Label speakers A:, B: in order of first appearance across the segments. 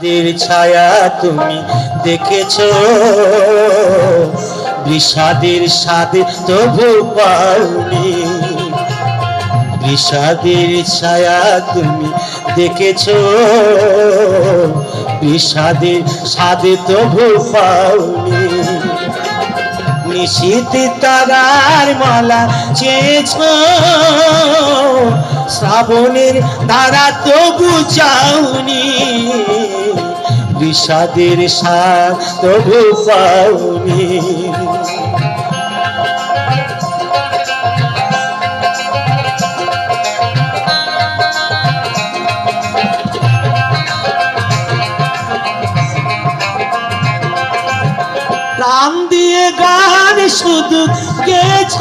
A: দের ছায়া তুমি দেখেছ। বিষাদের স্বাদে তবু পাওনি। বিষাদের ছায়া তুমি দেখেছ। বিষাদের স্বাদে তবু পাওনি। নিশীত তারার মালা চেয়েছ। শ্রাবণের তারা তবু চাওনি। বিষাদের সার তবু পাওনি। প্রাণ দিয়ে গান শুধু গেছ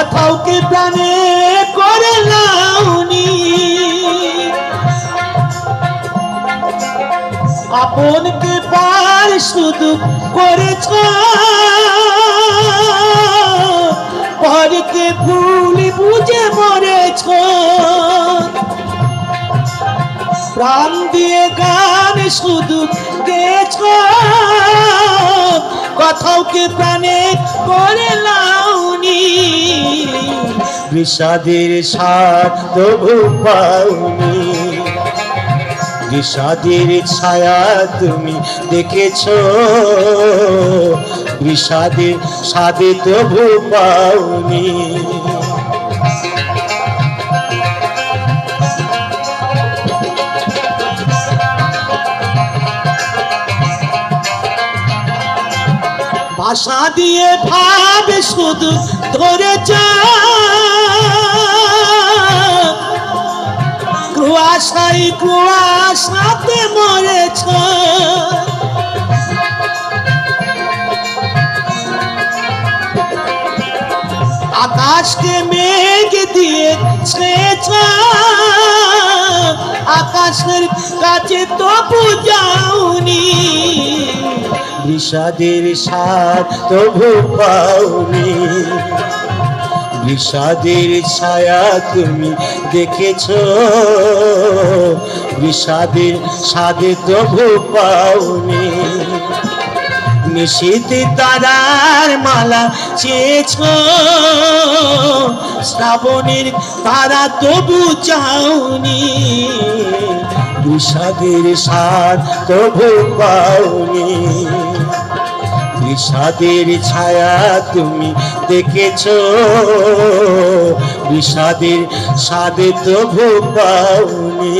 A: কথাও কি প্রাণে করে লাউনি? আপনকে পার শুধু করেছ? পরকে ভুল বুঝে মরেছ? প্রাণ দিয়ে গান শুধু গেছ কথাও কি প্রাণে করে লাউনি? বিষাদের সার তবু পাওনি। বিষাদের ছায়া তুমি দেখেছ বিষাদের সাথে তবু পাওনি। ভাষা দিয়ে ভাবে শুধু ধরে কুয়াশাই কুয়াশাতে মরেছ। আকাশকে মেঘ দিয়ে ছেছ আকাশের কাছে তবু যাওনি বিষাদের সার তবু পাওনি। বিষাদের ছায়া তুমি দেখেছ, বিষাদের স্বাদে তবু পাওনি। নিশীত তারার মালা চেয়েছ, শ্রাবণের তারা তবু চাওনি। বিষাদের সার তবু পাওনি। বিষাদের ছায়া তুমি দেখেছ। বিষাদের সাদে তবু পাওনি।